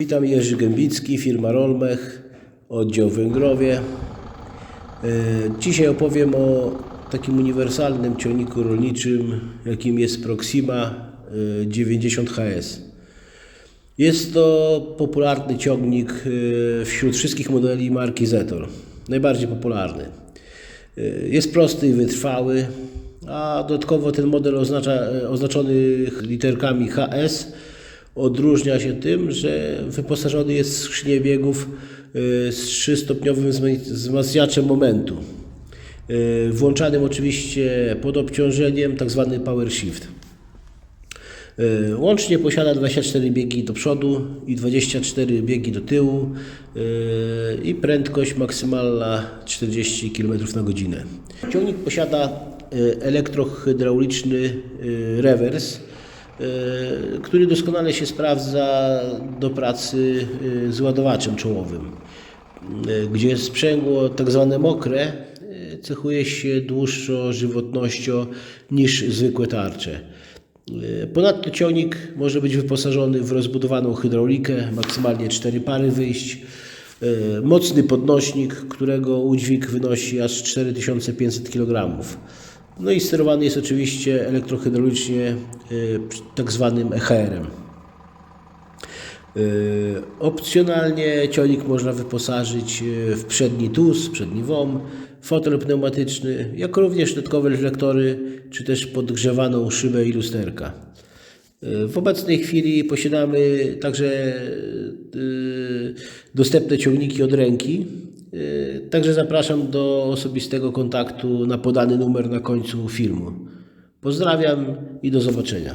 Witam Jerzy Gębicki, firma Rolmech, oddział Węgrowie. E, Dzisiaj opowiem o takim uniwersalnym ciągniku rolniczym, jakim jest Proxima e, 90 HS. Jest to popularny ciągnik e, wśród wszystkich modeli marki Zetor. Najbardziej popularny. E, Jest prosty i wytrwały, a dodatkowo ten model oznacza, e, oznaczony literkami HS odróżnia się tym, że wyposażony jest w skrzynię biegów e, z trzystopniowym wzma- wzmacniaczem momentu. E, Włączanym oczywiście pod obciążeniem, tak zwany power shift. E, Łącznie posiada 24 biegi do przodu i 24 biegi do tyłu i prędkość maksymalna 40 km na godzinę. Ciągnik posiada elektrohydrauliczny rewers, który doskonale się sprawdza do pracy e, z ładowaczem czołowym, e, gdzie sprzęgło tak zwane mokre e, cechuje się dłuższą żywotnością niż zwykłe tarcze. E, Ponadto ciągnik może być wyposażony w rozbudowaną hydraulikę, maksymalnie 4 pary wyjść, e, mocny podnośnik, którego udźwig wynosi aż 4500 kg. No i sterowany jest oczywiście elektrohydraulicznie e, tak zwanym EHR-em. E, Opcjonalnie ciągnik można wyposażyć e, w przedni tus, przedni WOM, fotel pneumatyczny, jak również dodatkowe reflektory, czy też podgrzewaną szybę i lusterka. E, W obecnej chwili posiadamy także e, dostępne ciągniki od ręki. E, Także zapraszam do osobistego kontaktu na podany numer na końcu filmu. Pozdrawiam i do zobaczenia.